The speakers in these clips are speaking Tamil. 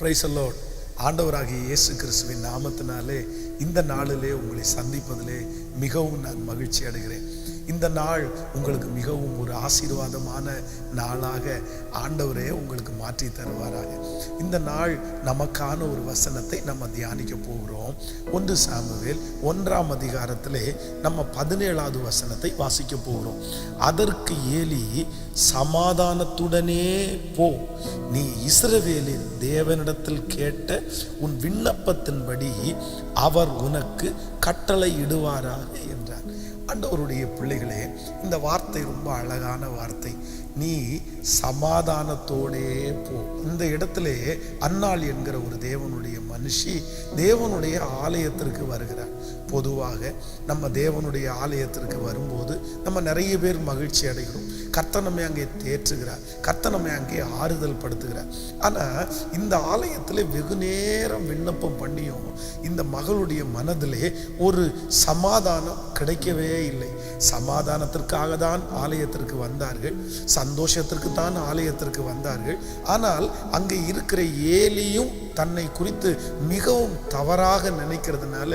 பிரைசல்லோட் ஆண்டவராகிய இயேசு கிறிஸ்துவின் நாமத்தினாலே இந்த நாளிலே உங்களை சந்திப்பதிலே மிகவும் நான் மகிழ்ச்சி அடைகிறேன். இந்த நாள் உங்களுக்கு மிகவும் ஒரு ஆசீர்வாதமான நாளாக ஆண்டவரே உங்களுக்கு மாற்றி தருவாராக. இந்த நாள் நமக்கான ஒரு வசனத்தை நம்ம தியானிக்க போகிறோம். ஒன்று சாமுவேல் ஒன்றாம் அதிகாரத்திலே நம்ம பதினேழாவது வசனத்தை வாசிக்க போகிறோம். அதற்கு ஏலி சமாதானத்துடனே போ. நீ இஸ்ரவேலின் தேவனிடத்தில் கேட்ட உன் விண்ணப்பத்தின்படி அவர் உனக்கு கட்டளை இடுவாராக என்றார். ஆண்டவருடைய பிள்ளைகளே இந்த வார்த்தை ரொம்ப அழகான வார்த்தை. நீ சமாதானத்தோடே போ. இந்த இடத்திலே அன்னாள் என்கிற ஒரு தேவனுடைய மனுஷி தேவனுடைய ஆலயத்திற்கு வருகிறார். பொதுவாக நம்ம தேவனுடைய ஆலயத்திற்கு வரும்போது நம்ம நிறைய பேர் மகிழ்ச்சி அடைகிறோம். கர்த்தர் நம்மை அங்கே தேற்றுகிறார். கர்த்தர் நம்மை அங்கே ஆறுதல் படுத்துகிறார் ஆனால் இந்த ஆலயத்தில் வெகு நேரம் விண்ணப்பம் பண்ணியும் இந்த மகளுடைய மனதிலே ஒரு சமாதானம் கிடைக்கவே இல்லை. சமாதானத்திற்காக தான் ஆலயத்திற்கு வந்தார்கள். சந்தோஷத்திற்கு தான் ஆலயத்திற்கு வந்தார்கள். ஆனால் அங்கே இருக்கிற ஏலியும் தன்னை குறித்து மிகவும் தவறாக நினைக்கிறதுனால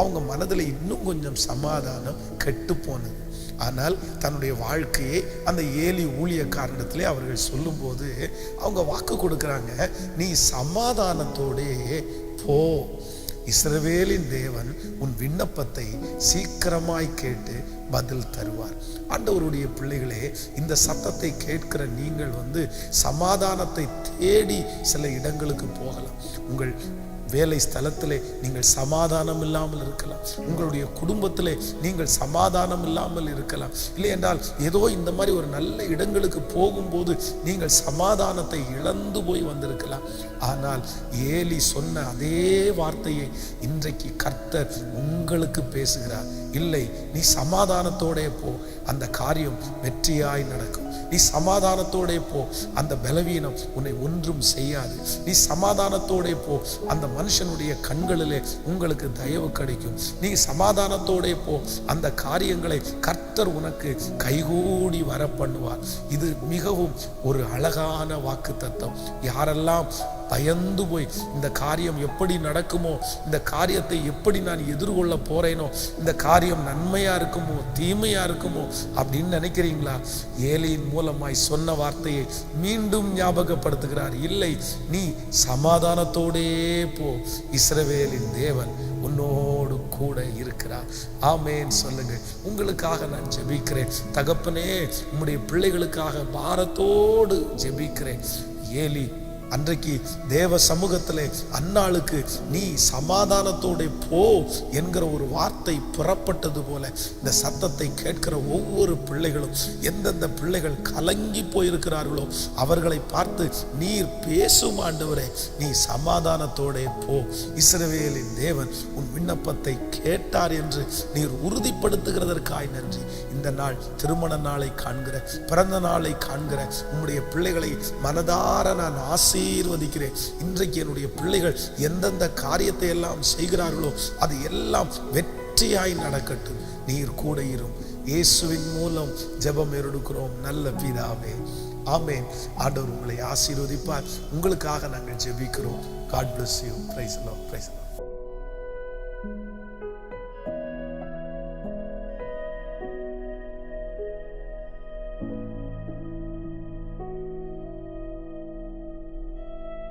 அவங்க மனதில் இன்னும் கொஞ்சம் சமாதானம் கெட்டு போனது. ஆனால் தன்னுடைய வாழ்க்கையை அந்த ஏலி ஊழியக்காரனிடத்திலே அவர்கள் சொல்லும்போது அவங்க வாக்கு கொடுக்குறாங்க நீ சமாதானத்தோடே போ. இஸ்ரவேலின் தேவன் உன் விண்ணப்பத்தை சீக்கிரமாய் கேட்டு பதில் தருவார். ஆண்டவருடைய பிள்ளைகளே இந்த சத்தத்தை கேட்கிற நீங்கள் வந்து சமாதானத்தை தேடி சில இடங்களுக்கு போகலாம். உங்கள் வேலை ஸ்தலத்திலே நீங்கள் சமாதானம் இல்லாமல் இருக்கலாம். உங்களுடைய குடும்பத்திலே நீங்கள் சமாதானம் இல்லாமல் இருக்கலாம். இல்லை என்றால் ஏதோ இந்த மாதிரி ஒரு நல்ல இடங்களுக்கு போகும்போது நீங்கள் சமாதானத்தை இழந்து போய் வந்திருக்கலாம். ஆனால் ஏலி சொன்ன அதே வார்த்தையை இன்றைக்கு கர்த்தர் உங்களுக்கு பேசுகிறார். இல்லை. நீ சமாதானத்தோடே போ. அந்த காரியம் வெற்றியாய் நடக்கும். நீ சமாதானத்தோடே போ. அந்த பலவீனம் உன்னை ஒன்றும் செய்யாது. நீ சமாதானத்தோடே போ. அந்த மனுஷனுடைய கண்களிலே உங்களுக்கு தயவு கிடைக்கும். நீ சமாதானத்தோடே போ. அந்த காரியங்களை கர்த்தர் உனக்கு கைகூடி வர பண்ணுவார். இது மிகவும் ஒரு அழகான வாக்கு தத்துவம் யாரெல்லாம் பயந்து போய் இந்த காரியம் எப்படி நடக்குமோ இந்த காரியத்தை எப்படி நான் எதிர்கொள்ள போறேனோ இந்த காரியம் நன்மையா இருக்குமோ தீமையா இருக்குமோ அப்படின்னு நினைக்கிறீங்களா? ஏழையின் மூலமாய் சொன்ன வார்த்தையை மீண்டும் ஞாபகப்படுத்துகிறார். இல்லை நீ சமாதானத்தோடே போ. இஸ்ரவேலின் தேவன் உன்னோடு கூட இருக்கிறார். ஆமேன்னு சொல்லுங்க உங்களுக்காக நான் ஜெபிக்கிறேன். தகப்பனே உங்களுடைய பிள்ளைகளுக்காக பாரத்தோடு ஜெபிக்கிறேன். ஏலி அன்றைக்கு தேவ சமூகத்தில் அன்னாளுக்கு நீ சமாதானத்தோட போ என்கிற ஒரு வார்த்தை புறப்பட்டது போல இந்த சத்தத்தை கேட்கிற ஒவ்வொரு பிள்ளைகளும் எந்தெந்த பிள்ளைகள் கலங்கி போயிருக்கிறார்களோ அவர்களை பார்த்து நீர் பேசும் ஆண்டவரே நீ சமாதானத்தோட போ. இஸ்ரவேலின் தேவன் உன் விண்ணப்பத்தை கேட்டார் என்று நீர் உறுதிப்படுத்துகிறதற்காய் நன்றி. இந்த நாள் திருமண நாளை காண்கிற பிறந்த நாளை காண்கிற உம்முடைய பிள்ளைகளை மனதார நான் ஆசீர்வதிக்கிறேன். இன்றைக்கு என்னுடைய பிள்ளைகள் எந்தெந்த காரியத்தை எல்லாம் செய்கிறார்களோ அது எல்லாம் வெற்றியாய் நடக்கட்டும். நீர் கூட இரும். இயேசுவின் மூலம் ஜெபம் எடுக்கிறோம் நல்ல பிதாவே. ஆமேன். ஆண்டவர் உங்களை ஆசீர்வதிப்பார். உங்களுக்காக நாங்கள் ஜெபிக்கிறோம். God bless you praise praise